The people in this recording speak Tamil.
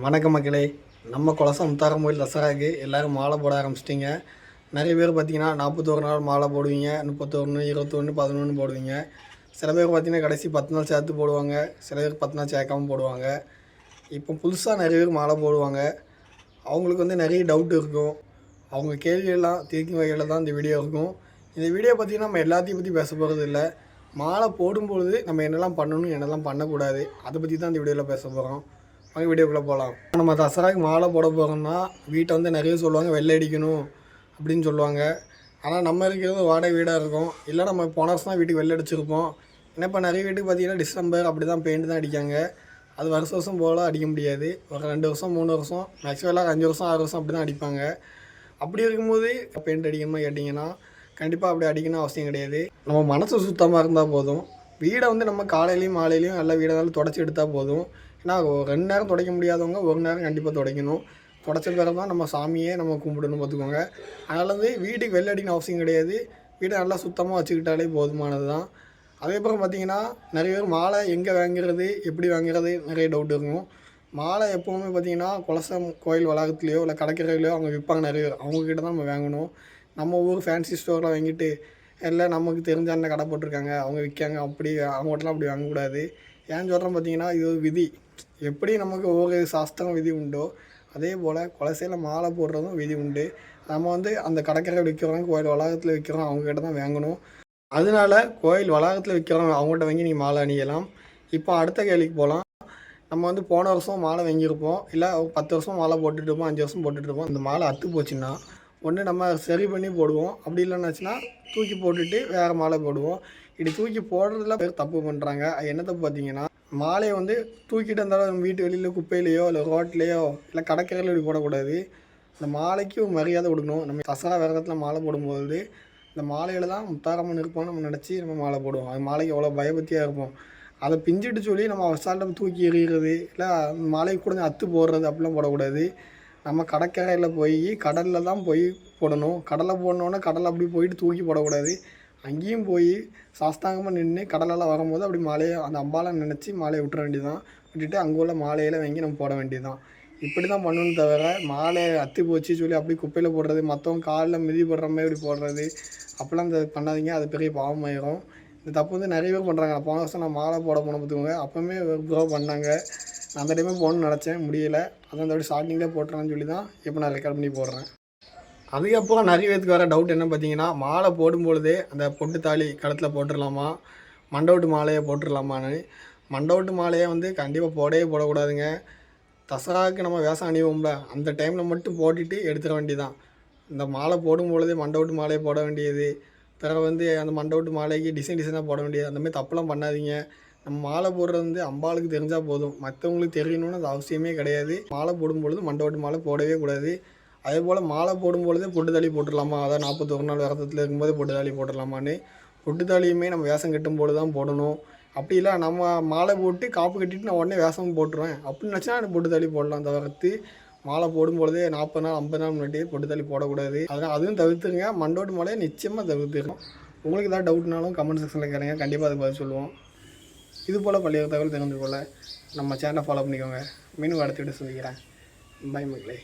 வணக்கம் மக்களே. நம்ம குலசம் முத்தாரம் கோயில் தசராக்கு எல்லோரும் மாலை போட ஆரம்பிச்சிட்டிங்க. நிறைய பேர் பார்த்தீங்கன்னா நாற்பத்தோரு நாள் மாலை போடுவீங்க முப்பத்தொன்று இருபத்தொன்று பதினொன்று போடுவீங்க. சில பேர் பார்த்தீங்கன்னா கடைசி பத்து நாள் சேர்த்து போடுவாங்க சில பேர் பத்து நாள் சேர்க்காமல் போடுவாங்க. இப்போ புதுசாக நிறைய பேர் மாலை போடுவாங்க. அவங்களுக்கு வந்து நிறைய டவுட் இருக்கும். அவங்க கேள்வியெல்லாம் தீர்க்கும் வகையில் தான் இந்த வீடியோ இருக்கும். இந்த வீடியோ பார்த்தீங்கன்னா நம்ம எல்லாத்தையும் பற்றி பேச போகிறது இல்லை. மாலை போடும்பொழுது நம்ம என்னெல்லாம் பண்ணணும் என்னெல்லாம் பண்ணக்கூடாது அதை பற்றி தான் இந்த வீடியோவில் பேச போகிறோம் வாங்க வீடியோக்குள்ளே போகலாம் நம்ம தசராக்கு மாலை போட போகிறோம்னா வீட்டை வந்து நிறைய சொல்லுவாங்க வெள்ளை அடிக்கணும் அப்படின்னு சொல்லுவாங்க. ஆனால் நம்ம இருக்கிறது வாடகை வீடாக இருக்கும். இல்லை நம்ம போன வருஷம் தான் வீட்டுக்கு வெள்ளை அடிச்சிருப்போம். ஏன்னா இப்போ நிறைய வீட்டுக்கு பார்த்தீங்கன்னா டிசம்பர் அப்படி தான் பெயிண்ட் தான் அடிக்காங்க. அது வருஷம் வருஷம் போல் அடிக்க முடியாது. ஒரு ரெண்டு வருஷம் மூணு வருஷம் மேக்ஸிமம் அஞ்சு வருஷம் ஆறு வருஷம் அப்படி தான் அடிப்பாங்க. அப்படி இருக்கும்போது பெயிண்ட் அடிக்கணுமா கேட்டிங்கன்னா கண்டிப்பாக அப்படி அடிக்கணும் அவசியம் கிடையாது. நம்ம மனசு சுத்தமாக இருந்தால் போதும். வீடை வந்து நம்ம காலையிலையும் மாலையிலையும் எல்லா நல்லா தொடச்சி எடுத்தால் போதும். ஏன்னா ஒரு ரெண்டு நேரம் துடைக்க முடியாதவங்க ஒரு நேரம் கண்டிப்பாக துடைக்கணும். தொடச்ச பிறகு தான் நம்ம சாமியே நம்ம கும்பிடணும் பார்த்துக்கோங்க. அதனால் வந்து வீட்டுக்கு வெளில அடிக்கணும் அவசியம் கிடையாது. வீடை நல்லா சுத்தமாக வச்சுக்கிட்டாலே போதுமானது தான். அதேபோல் பார்த்தீங்கன்னா நிறைய பேர் மாலை எங்கே வாங்குறது எப்படி வாங்குறது நிறைய டவுட் இருக்கும். மாலை எப்போவுமே பார்த்தீங்கன்னா குலசம் கோயில் வளாகத்துலேயோ இல்லை கடற்கரையிலையோ அவங்க விற்பாங்க நிறைய பேர். அவங்கக்கிட்ட தான் நம்ம வாங்கணும். நம்ம ஊர் ஃபேன்சி ஸ்டோரில் வாங்கிட்டு இல்லை நமக்கு தெரிஞ்ச அண்ணன் கடை போட்டிருக்காங்க அவங்க விற்காங்க அப்படி அவங்ககிட்டலாம் அப்படி வாங்கக்கூடாது ஏன் சொல்கிறேன் பார்த்தீங்கன்னா இது ஒரு விதி. எப்படி நமக்கு ஒவ்வொரு சாஸ்திரம் விதி உண்டோ அதே போல் குலசையில் மாலை போடுறதும் விதி உண்டு. நம்ம வந்து அந்த கடற்கரை விற்கிறோம் கோயில் வளாகத்தில் விற்கிறோம் அவங்ககிட்ட தான் வாங்கணும். அதனால கோயில் வளாகத்தில் விற்கிறோம் அவங்ககிட்ட வாங்கி நீங்கள் மாலை அணியலாம். இப்போ அடுத்த கேள்விக்கு போகலாம் நம்ம வந்து போன வருஷம் மாலை வாங்கியிருப்போம் இல்லை பத்து வருஷம் மாலை போட்டுட்டு இருப்போம் அஞ்சு வருஷம் போட்டுட்டு இருப்போம் அந்த மாலை அத்து போச்சுன்னா ஒன்று நம்ம சரி பண்ணி போடுவோம். அப்படி இல்லைன்னாச்சுன்னா தூக்கி போட்டுட்டு வேறு மாலை போடுவோம். இப்படி தூக்கி போடுறதுல பேர் தப்பு பண்ணுறாங்க அது என்ன தப்பு பார்த்தீங்கன்னா மாலையை வந்து தூக்கிட்டு இருந்தாலும் வீட்டு வெளியில் குப்பையிலையோ இல்லை ரோட்லேயோ இல்லை கடற்கரையில் இப்படி போடக்கூடாது. இந்த மாலைக்கு ஒரு மரியாதை கொடுக்கணும். நம்ம தசரா விரதத்தில் மாலை போடும்போது இந்த மாலையில் தான் முத்தாரம்மன் இருப்போம்னு நம்ம நினச்சி நம்ம மாலை போடுவோம். அது மாலைக்கு எவ்வளோ பயபக்தியாக இருப்போம் அதை பிஞ்சிட்டு சொல்லி நம்ம அவசால்ட்ட தூக்கி எறிகிறது இல்லை மாலைக்கு கூட அத்து போடுறது அப்படிலாம் போடக்கூடாது. நம்ம கடற்கரையில் போய் கடலில் தான் போய் போடணும். கடலை போடணுன்னா கடலை அப்படி போயிட்டு தூக்கி போடக்கூடாது. அங்கேயும் போய் சாஸ்தாங்கமாக நின்று கடலெல்லாம் வரும்போது அப்படி மாலையை அந்த அம்பாலை நினச்சி மாலையை விட்டுற வேண்டியதான் விட்டுட்டு அங்கே உள்ள மாலையில் வாங்கி நம்ம போட வேண்டியதுதான். இப்படி தான் பண்ணணும் தவிர மாலை அத்தி போச்சு சொல்லி அப்படி குப்பையில் போடுறது மற்றவங்க காலில் மிதி போடுற மாதிரி இப்படி போடுறது அப்படிலாம் இந்த பண்ணாதீங்க. அது பெரிய பாவமாயிரும். இந்த தப்பு வந்து நிறைய பேர் பண்ணுறாங்க போன வருஷம் நான் மாலை போட போன பார்த்துக்கோங்க. அப்போவுமே ப்ரோ பண்ணாங்க. நான் அந்த டைமே போகணும்னு நினச்சேன் முடியல. அதான் அந்த ஸ்டார்டிங்கில் போட்டுறேன்னு சொல்லி தான் இப்போ நான் ரெக்கார்ட் பண்ணி போடுறேன். அதுக்கப்புறம் நிறைய பேருக்கு வர டவுட் என்ன பார்த்தீங்கன்னா மாலை போடும்பொழுதே அந்த பொட்டு தாலி கழுத்தில் போட்டுடலாமா மண்டவுட்டு மாலையை போட்டுடலாமான்னு மண்டவுட்டு மாலையை வந்து கண்டிப்பாக போடவே போடக்கூடாதுங்க. தசராவுக்கு நம்ம வேஷம் அணிவோம்ல அந்த டைமில் மட்டும் போட்டுட்டு எடுத்துட வேண்டியதான் இந்த மாலை போடும் பொழுதே மண்டவுட்டு மாலையை போட வேண்டியது. பிறகு வந்து அந்த மண்டவுட்டு மாலைக்கு டிசைன் டிசைனாக போட வேண்டியது. அந்தமாதிரி தப்புலாம் தப்பெல்லாம் பண்ணாதீங்க. நம்ம மாலை போடுறது வந்து அம்பாளுக்கு தெரிஞ்சால் போதும். மற்றவங்களுக்கு தெரியணும்னு அது அவசியமே கிடையாது. மாலை போடும்பொழுது மண்டவுட்டு மாலை போடவே கூடாது. அதே போல் மாலை போடும்பொழுதே பொட்டு தாலி போட்டுடலாமா? அதான் நாற்பத்தொரு நாள் விரதத்தில் இருக்கும்போது பொட்டு தாலி போட்டுடலாமான்னு. பொட்டு தாலியுமே நம்ம வேஷம் கட்டும்போது தான் போடணும். அப்படி இல்லை நம்ம மாலை போட்டு காப்பு கட்டிட்டு நான் உடனே வேஷம் போட்டுருவேன். அப்படின்னு நினச்சா நான் பொட்டு தாலி போடலாம் தவிர்த்து மாலை போடும்பொழுதே நாற்பது நாள் ஐம்பது நாள் முன்னாடியே பொட்டு தாலி போடக்கூடாது. அதனால் அதுவும் தவிர்த்துருங்க. மண்டோட்டு மாலையை நிச்சயமாக தவிர்த்துருக்கோம் உங்களுக்கு ஏதாவது டவுட்னாலும் கமெண்ட் செக்ஷனில் கேளுங்க. கண்டிப்பாக அது பதில் சொல்லுவோம். இது போல் பள்ளிய தகவல் தெரிஞ்சு கொள்ள நம்ம சேனலை ஃபாலோ பண்ணிக்கோங்க. மீண்டும் அடுத்த விட்டு சொல்லிக்கிறேன் பை மக்களே.